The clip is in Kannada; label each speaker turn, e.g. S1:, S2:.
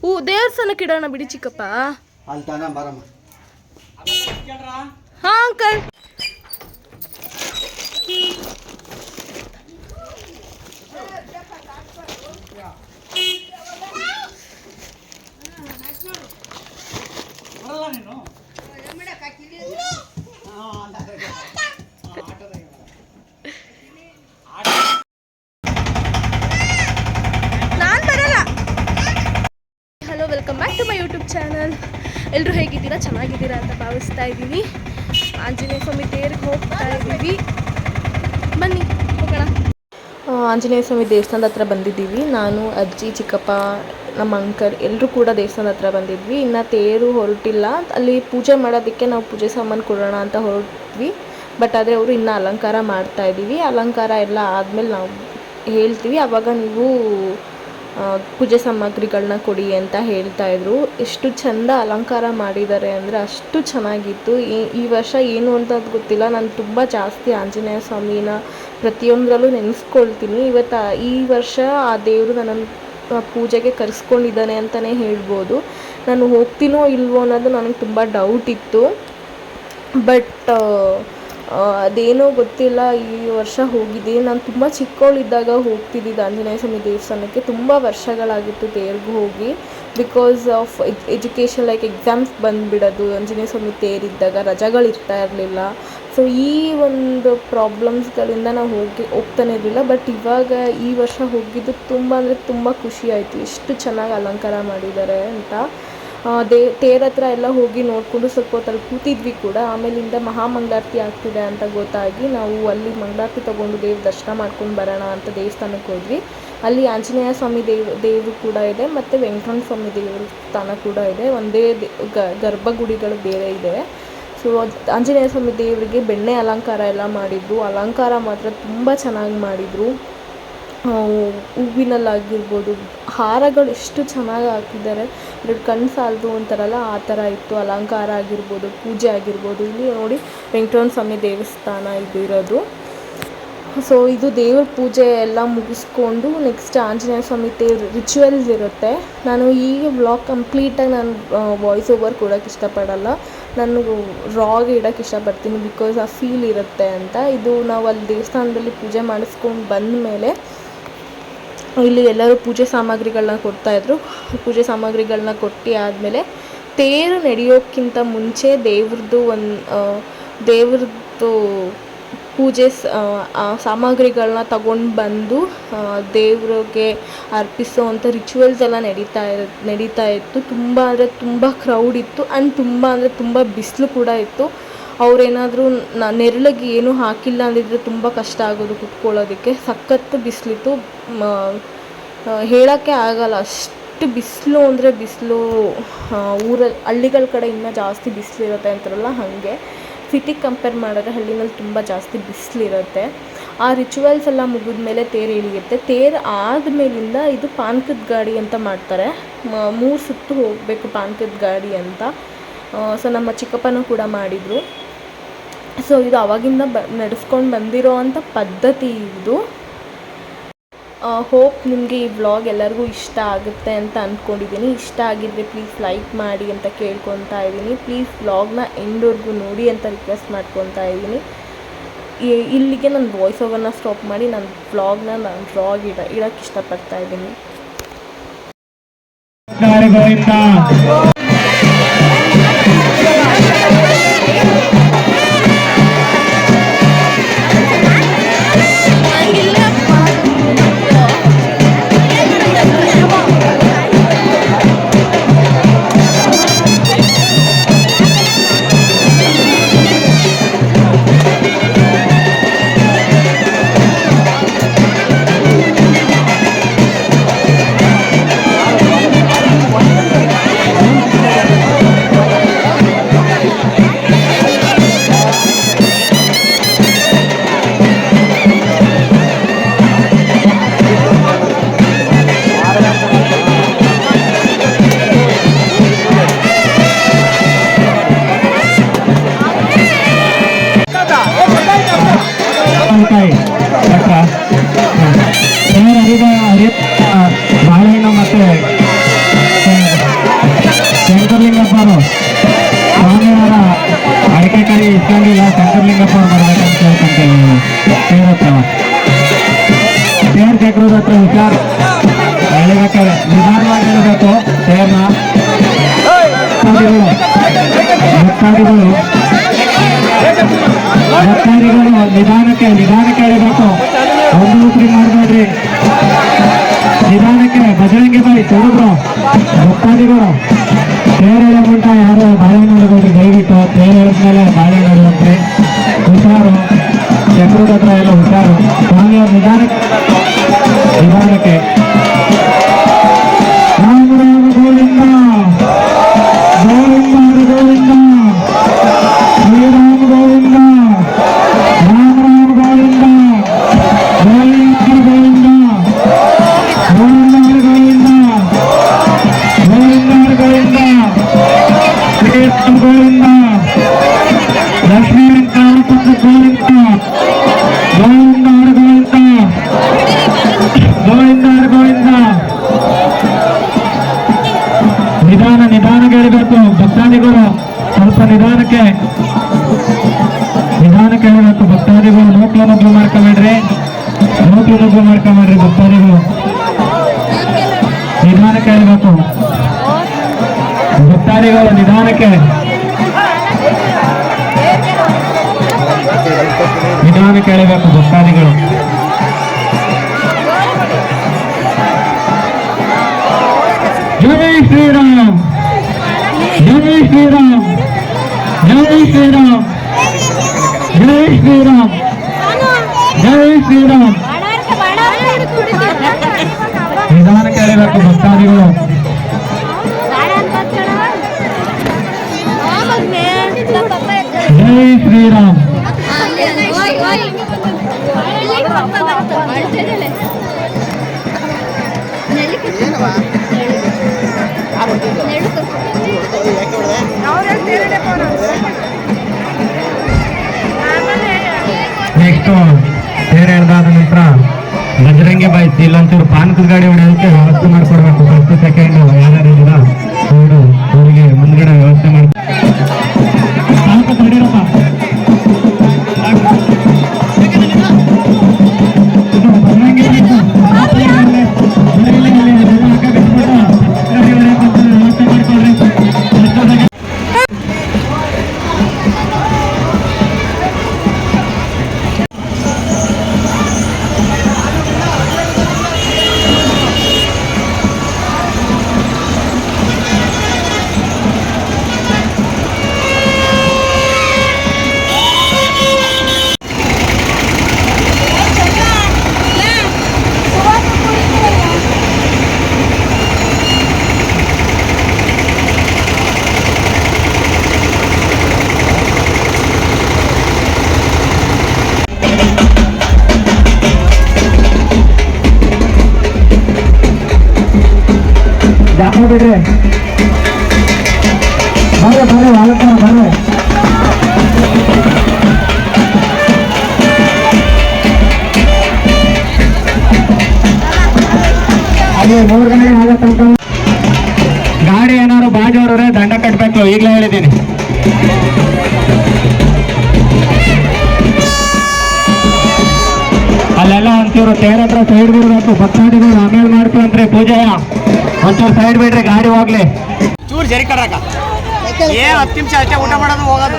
S1: ಹೂ ದೇವಸ್ಥಾನಕ್ಕೆ ಇಡೋಣ ಬಿಡಿ ಚಿಕ್ಕಪ್ಪ
S2: ಅಲ್ಲಿ ತಾನ ಬರಮ್ಮ
S1: ಹಾ ಅಂಕಲ್ ನಾನು ಎಲ್ಲರೂ ಹೇಗಿದ್ದೀರಾ? ಚೆನ್ನಾಗಿದ್ದೀರಾ ಅಂತ ಭಾವಿಸ್ತಾ ಇದ್ದೀನಿ. ಆಂಜನೇಯ ಸ್ವಾಮಿ ತೇರಿಗೆ ಹೋಗ್ತಾ ಇದ್ದೀವಿ. ಬನ್ನಿ, ಹೋಗೋಣ. ಆಂಜನೇಯ ಸ್ವಾಮಿ ದೇವಸ್ಥಾನದ ಹತ್ರ ಬಂದಿದ್ದೀವಿ. ನಾನು, ಅಜ್ಜಿ, ಚಿಕ್ಕಪ್ಪ, ನಮ್ಮ ಅಂಕಲ್ ಎಲ್ಲರೂ ಕೂಡ ದೇವಸ್ಥಾನದ ಹತ್ರ ಬಂದಿದ್ವಿ. ಇನ್ನು ತೇರು ಹೊರಟಿಲ್ಲ. ಅಲ್ಲಿ ಪೂಜೆ ಮಾಡೋದಕ್ಕೆ ನಾವು ಪೂಜೆ ಸಾಮಾನು ಕೊಡೋಣ ಅಂತ ಹೊರಟ್ವಿ. ಬಟ್ ಆದರೆ ಅವರು ಇನ್ನೂ ಅಲಂಕಾರ ಮಾಡ್ತಾ ಇದ್ದೀವಿ. ಅಲಂಕಾರ ಎಲ್ಲ ಆದಮೇಲೆ ನಾವು ಹೇಳ್ತೀವಿ. ಆವಾಗ ನೀವು ಪೂಜೆ ಸಾಮಗ್ರಿಗಳನ್ನ ಕೊಡಿ ಅಂತ ಹೇಳ್ತಾ ಇದ್ರು. ಎಷ್ಟು ಚಂದ ಅಲಂಕಾರ ಮಾಡಿದ್ದಾರೆ ಅಂದರೆ ಅಷ್ಟು ಚೆನ್ನಾಗಿತ್ತು. ಈ- ವರ್ಷ ಏನು ಅಂತ ಗೊತ್ತಿಲ್ಲ. ನಾನು ತುಂಬ ಜಾಸ್ತಿ ಆಂಜನೇಯ ಸ್ವಾಮಿನ ಪ್ರತಿಯೊಂದರಲ್ಲೂ ನೆನೆಸ್ಕೊಳ್ತೀನಿ. ಇವತ್ತು, ಈ ವರ್ಷ ಆ ದೇವರು ನನ್ನನ್ನು ಪೂಜೆಗೆ ಕರೆಸ್ಕೊಂಡಿದ್ದಾನೆ ಅಂತಲೇ ಹೇಳ್ಬೋದು. ನಾನು ಹೋಗ್ತೀನೋ ಇಲ್ವೋ ಅನ್ನೋದು ನನಗೆ ತುಂಬ ಡೌಟ್ ಇತ್ತು. ಬಟ್ ಅದೇನೋ ಗೊತ್ತಿಲ್ಲ, ಈ ವರ್ಷ ಹೋಗಿದ್ದೆ ನಾನು ತುಂಬ ಚಿಕ್ಕವಳಿದ್ದಾಗ ಹೋಗ್ತಿದ್ದಿದ್ದು ಆಂಜನೇಯ ಸ್ವಾಮಿ ದೇವಸ್ಥಾನಕ್ಕೆ. ತುಂಬ ವರ್ಷಗಳಾಗಿತ್ತು ತೇರ್ಗೆ ಹೋಗಿ. Because of education like exams ಬಂದುಬಿಡೋದು, Anjaneya Swamy ತೇರಿದ್ದಾಗ ರಜೆಗಳು ಇರಲಿಲ್ಲ. ಸೊ ಈ ಒಂದು ಪ್ರಾಬ್ಲಮ್ಸ್ಗಳಿಂದ ನಾವು ಹೋಗಿ, ಹೋಗ್ತಾನೆ ಇರಲಿಲ್ಲ. ಬಟ್ ಇವಾಗ ಈ ವರ್ಷ ಹೋಗಿದ್ದು ತುಂಬ ಅಂದರೆ ತುಂಬ ಖುಷಿ ಆಯಿತು. ಎಷ್ಟು ಚೆನ್ನಾಗಿ ಅಲಂಕಾರ ಮಾಡಿದ್ದಾರೆ ಅಂತ. ದೇ, ತೇರ್ ಹತ್ರ ಎಲ್ಲ ಹೋಗಿ ನೋಡಿಕೊಂಡು ಸ್ವಲ್ಪ ಹೊತ್ತಲ್ಲಿ ಕೂತಿದ್ವಿ ಕೂಡ. ಆಮೇಲಿಂದ ಮಹಾಮಂಗಳಾರತಿ ಆಗ್ತಿದೆ ಅಂತ ಗೊತ್ತಾಗಿ ನಾವು ಅಲ್ಲಿ ಮಂಗಳಾರತಿ ತೊಗೊಂಡು ದೇವ್ರ ದರ್ಶನ ಮಾಡ್ಕೊಂಡು ಬರೋಣ ಅಂತ ದೇವಸ್ಥಾನಕ್ಕೆ ಹೋದ್ವಿ. ಅಲ್ಲಿ ಆಂಜನೇಯ ಸ್ವಾಮಿ ದೇವ್, ದೇವರು ಕೂಡ ಇದೆ ಮತ್ತು ವೆಂಕಟರಮಣ ಸ್ವಾಮಿ ದೇವ್ರ ಸ್ಥಾನ ಕೂಡ ಇದೆ. ಒಂದೇ ಗರ್ಭಗುಡಿಗಳು ಬೇರೆ ಇದೆ. ಸೊ ಆಂಜನೇಯ ಸ್ವಾಮಿ ದೇವರಿಗೆ ಬೆಣ್ಣೆ ಅಲಂಕಾರ ಎಲ್ಲ ಮಾಡಿದ್ರು. ಅಲಂಕಾರ ಮಾತ್ರ ತುಂಬ ಚೆನ್ನಾಗಿ ಮಾಡಿದರು. ಹೂವಿನಲ್ಲಾಗಿರ್ಬೋದು, ಹಾರಗಳು ಎಷ್ಟು ಚೆನ್ನಾಗಿ ಹಾಕಿದ್ದಾರೆ. ಎರಡು ಕಣ್ಣು ಸಾಲದು ಅಂತಾರಲ್ಲ ಆ ಥರ ಇತ್ತು. ಅಲಂಕಾರ ಆಗಿರ್ಬೋದು, ಪೂಜೆ ಆಗಿರ್ಬೋದು. ಇಲ್ಲಿ ನೋಡಿ ವೆಂಕಟರಮಣ ಸ್ವಾಮಿ ದೇವಸ್ಥಾನ ಇದು ಇರೋದು. ಸೊ ಇದು ದೇವ್ರ ಪೂಜೆ ಎಲ್ಲ ಮುಗಿಸ್ಕೊಂಡು ನೆಕ್ಸ್ಟ್ ಆಂಜನೇಯ ಸ್ವಾಮಿ ತೇರು ರಿಚುವಲ್ಸ್ ಇರುತ್ತೆ. ನಾನು ಈ ವ್ಲಾಗ್ ಕಂಪ್ಲೀಟಾಗಿ ನಾನು ವಾಯ್ಸ್ ಓವರ್ ಕೊಡೋಕ್ಕೆ ಇಷ್ಟಪಡಲ್ಲ. ನಾನು ರಾಗೆ ಇಡೋಕ್ಕೆ ಇಷ್ಟಪಡ್ತೀನಿ ಬಿಕಾಸ್ ಆ ಫೀಲ್ ಇರುತ್ತೆ ಅಂತ. ಇದು ನಾವು ಅಲ್ಲಿ ದೇವಸ್ಥಾನದಲ್ಲಿ ಪೂಜೆ ಮಾಡಿಸ್ಕೊಂಡು ಬಂದ ಮೇಲೆ ಇಲ್ಲಿ ಎಲ್ಲರೂ ಪೂಜೆ ಸಾಮಗ್ರಿಗಳನ್ನ ಕೊಡ್ತಾಯಿದ್ರು ಪೂಜೆ ಸಾಮಗ್ರಿಗಳನ್ನ ಕೊಟ್ಟು ಆದಮೇಲೆ ತೇರು ನಡೆಯೋಕ್ಕಿಂತ ಮುಂಚೆ ದೇವ್ರದ್ದು ಒಂದು ದೇವ್ರದ್ದು ಪೂಜೆ ಸಾಮಗ್ರಿಗಳನ್ನ ತಗೊಂಡು ಬಂದು ದೇವ್ರಿಗೆ ದೇವ್ರಿಗೆ ಅರ್ಪಿಸೋವಂಥ ರಿಚುವಲ್ಸ್ ಎಲ್ಲ ನಡೀತಾ ಇರ, ನಡೀತಾ ಇತ್ತು. ತುಂಬ ಅಂದರೆ ತುಂಬ ಕ್ರೌಡ್ ಇತ್ತು. ಆ್ಯಂಡ್ ತುಂಬ ಅಂದರೆ ತುಂಬ ಬಿಸಿಲು ಕೂಡ ಇತ್ತು. ಅವ್ರೇನಾದರೂ ನ, ನೆರಳಿಗೆ ಏನೂ ಹಾಕಿಲ್ಲ ಅಂದಿದ್ರೆ ತುಂಬ ಕಷ್ಟ ಆಗೋದು ಕುತ್ಕೊಳ್ಳೋದಕ್ಕೆ. ಸಖತ್ತು ಬಿಸಿಲಿತ್ತು. ಹೇಳೋಕ್ಕೆ ಆಗಲ್ಲ. ಅಷ್ಟು ಬಿಸಿಲು ಅಂದರೆ ಬಿಸಿಲು ಊರಲ್ಲಿ ಹಳ್ಳಿಗಳ ಕಡೆ ಇನ್ನೂ ಜಾಸ್ತಿ ಬಿಸಿಲಿರುತ್ತೆ ಅಂತಾರಲ್ಲ ಹಾಗೆ. ಸಿಟಿಗೆ ಕಂಪೇರ್ ಮಾಡಿದ್ರೆ ಹಳ್ಳಿನಲ್ಲಿ ತುಂಬ ಜಾಸ್ತಿ ಬಿಸಿಲಿರುತ್ತೆ. ಆ ರಿಚುವಲ್ಸ್ ಎಲ್ಲ ಮುಗಿದ ಮೇಲೆ ತೇರು ಇಳಿಯುತ್ತೆ. ತೇರು ಆದಮೇಲಿಂದ ಇದು ಪಾನಕದ ಗಾಡಿ ಅಂತ ಮಾಡ್ತಾರೆ. ಮೂರು ಸುತ್ತು ಹೋಗಬೇಕು ಪಾನ್ಕದ ಗಾಡಿ ಅಂತ. ಸೊ ನಮ್ಮ ಚಿಕ್ಕಪ್ಪನೂ ಕೂಡ ಮಾಡಿದರು. ಸೊ ಇದು ಅವಾಗಿಂದ ಬ, ನಡೆಸ್ಕೊಂಡು ಬಂದಿರೋ ಅಂಥ ಪದ್ಧತಿ ಇದು. ಹೋಪ್ ನಿಮಗೆ ಈ ವ್ಲಾಗ್ ಎಲ್ಲರಿಗೂ ಇಷ್ಟ ಆಗುತ್ತೆ ಅಂತ ಅಂದ್ಕೊಂಡಿದ್ದೀನಿ ಇಷ್ಟ ಆಗಿದ್ದರೆ ಪ್ಲೀಸ್ ಲೈಕ್ ಮಾಡಿ ಅಂತ ಕೇಳ್ಕೊತಾ ಇದ್ದೀನಿ ಪ್ಲೀಸ್ ವ್ಲಾಗ್ನ ಎಂಡ್ವರೆಗೂ ನೋಡಿ ಅಂತ ರಿಕ್ವೆಸ್ಟ್ ಮಾಡ್ಕೊತಾ ಇದ್ದೀನಿ ಇಲ್ಲಿಗೆ ನನ್ನ ವಾಯ್ಸ್ ಓವರ್ನ ಸ್ಟಾಪ್ ಮಾಡಿ ನನ್ನ ವ್ಲಾಗ್ನ ನಾನು ಡ್ರಾಗ್ ಇಡ ಇಡೋಕ್ಕೆ ಇಷ್ಟಪಡ್ತಾ ಇದ್ದೀನಿ
S3: ಬಜರಂಗಿ ಬಾಯಿ ತೊಡಗ್ರು ಭಕ್ತಾದಿಗಳು ತೇರು ಎಳೆ ಮುಂಟ ಯಾರು ಬಾಳೆಹಣ್ಣು ಇಡಬೇಡ್ರಿ ದಯವಿಟ್ಟು ತೇರು ಎಳೆದ್ಮೇಲೆ ಬಾಳೆಹಣ್ಣು ಇಡುವಂತೆ ಹುಷಾರು ಚಕ್ರದ ಹತ್ರ ಎಲ್ಲ ಹುಷಾರು ಸ್ವಾಮಿಯವ್ರು ನಿಧಾನಕ್ಕೆ ನಿಧಾನಕ್ಕೆ ಗೋವಿಂದ ಲಕ್ಷ್ಮೀ ವೆಂಕಟಪತಿ ಗೋವಿಂದ ಗೋವಿಂದ ಗೋವಿಂದ ಗೋವಿಂದ ಗೋವಿಂದ ನಿಧಾನ ನಿಧಾನಕ್ಕೆ ಎಳಿಬೇಕು ಭಕ್ತಾದಿಗಳು ಸ್ವಲ್ಪ ನಿಧಾನಕ್ಕೆ. ನಿಧಾನಕ್ಕೆ ಎಳಿಬೇಕು ಭಕ್ತಾದಿಗಳು ನೋಟ್ಲ ನುಗ್ಲು ಮಾಡ್ಕೊಂಬೇಡ್ರಿ. ನೋಟ್ಲ ನುಗ್ಲು ಮಾಡ್ಕೊಂಬೇಡ್ರಿ ಭಕ್ತಾದಿಗಳು. ನಿಧಾನಕ್ಕೆ ಎಳಿಬೇಕು ಭಕ್ತಾದಿಗಳು ನಿಧಾನಕ್ಕೆ ನಿಧಾನಕ್ಕೆ ಎಳಿಬೇಕು ಭಕ್ತಾದಿಗಳು ಜೈ ಶ್ರೀರಾಮ್ ಜೈ ಶ್ರೀರಾಮ್ ಜೈ ಶ್ರೀರಾಮ್ ಜೈ ಶ್ರೀರಾಮ್ ಜೈ ಶ್ರೀರಾಮ್ ನಿಧಾನಕ್ಕೆ ಎಳಿಬೇಕು ಭಕ್ತಾದಿಗಳು ಜೈ ಶ್ರೀರಾಮ್. ನೆಕ್ಸ್ಟ್ ಬೇರೆ ಎಳ್ದಾದ ನಂತರ ಬಜರಂಗಿ ಬಾಯ್ಸಿ ಇಲ್ಲಂತೂ ಪಾನಕದ ಗಾಡಿ ಹೊಡೆಯೋದಕ್ಕೆ ವ್ಯವಸ್ಥೆ ಮಾಡ್ಕೊಡ್ಬೇಕು. ಫಸ್ಟ್ ಸೆಕೆಂಡ್ ಯಾರ್ಯಾರು ಇದ್ದೀರಾ? ಅವರು ಅವರಿಗೆ ಮುಂದ್ಗಡೆ ವ್ಯವಸ್ಥೆ ಮಾಡಿ ಬಿಡ್ರಿ. ಬರ್ರಿ ಬರ್ರಿ ವಾಲಕ್ಕನ ಬರ್ರಿ. ಅಲ್ಲಿ ಮೂರು ಗಂಟೆಗೆ ಆಗತ್ತೆ ಅಂತ ಗಾಡಿ ಏನಾರು ಬಾಜೋರವ್ರೆ ದಂಡ ಕಟ್ಟಬೇಕು ಈಗಲೇ ಹೇಳಿದ್ದೀನಿ. ಅಲ್ಲೆಲ್ಲ ಅಂತೀವ್ರು ತೇರತ್ರ ಸೈಡ್ ಬಿಡ್ಬೇಕು, ಭಕ್ತಾದಿಗಳು ಆಮೇಲೆ ಮಾಡ್ಕೊಂಡ್ರೆ ಪೂಜೆಯ. ಒಂಚೂರು ಸೈಡ್ ಬಿಡ್ರಿ ಗಾಡಿ ಹೋಗ್ಲಿ.
S2: ಚೂರು ಜರಿ ಕಡಕ ಏ ಹತ್ತು ನಿಮಿಷ ಅಷ್ಟೇ ಊಟ ಮಾಡೋದು ಹೋಗೋದು.